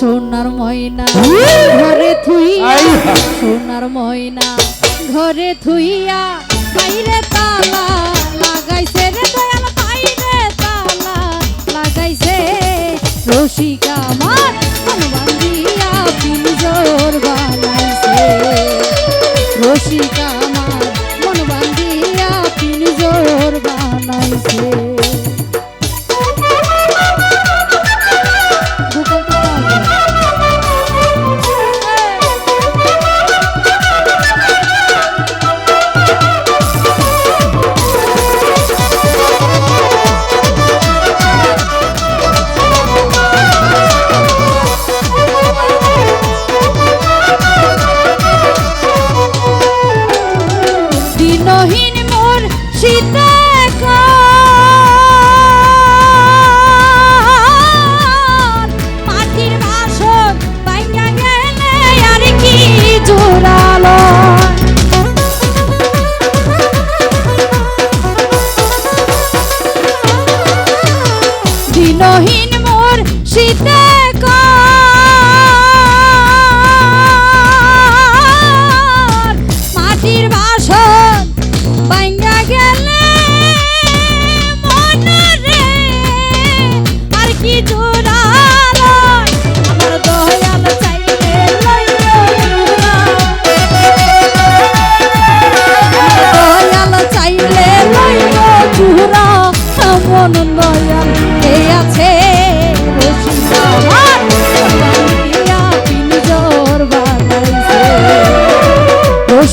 সোনার ময়না ঘরে থুইয়া। সোনার ময়না ঘরে থুইয়া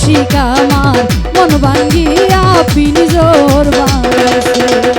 রসিকা আমার মন ভাঙ্গিয়া পিঞ্জর জোর ভাই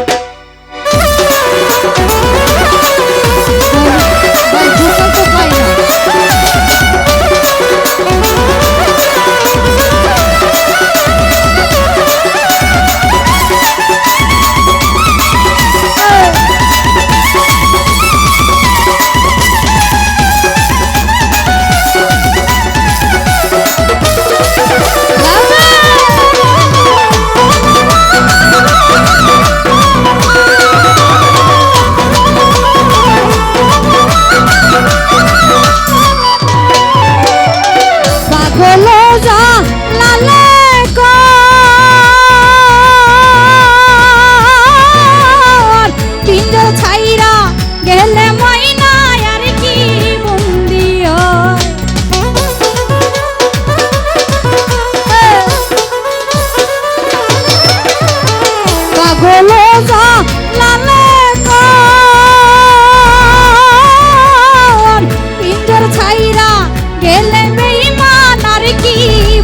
কি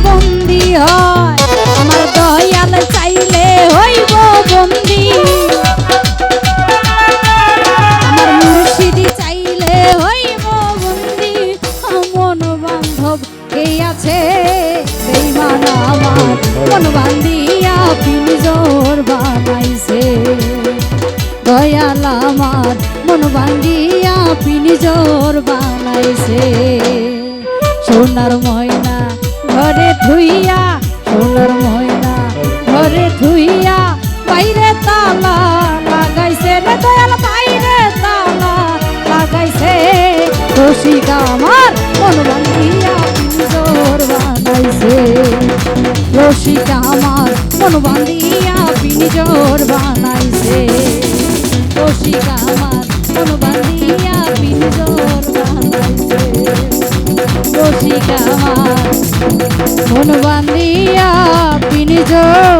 বন্দি হয়? আমার দয়াল চাইলে হইব বন্দি। আমার মুর্শিদি চাইলে হইব বন্দি। মন বান্ধব এই আছে? আমার। মন বান্ধিয়া পিঞ্জর বানাইছে। দয়াল আমার মন বান্ধিয়া পিঞ্জর বানাইছে। সোনার ময়না ঘরে ধুইয়া, সোনার ময়না ঘরে ধুইয়া, বাইরে তালা লাগাইছে রে দয়াল, বাইরে তালা লাগাইছে। রসিকা আমার মন বান্ধিয়া পিঞ্জর বানাইছে রসিকা আমার মন বান্ধিয়া পিঞ্জর বানাইছে রসিকা আমার মন বান্ধিয়া রসিকা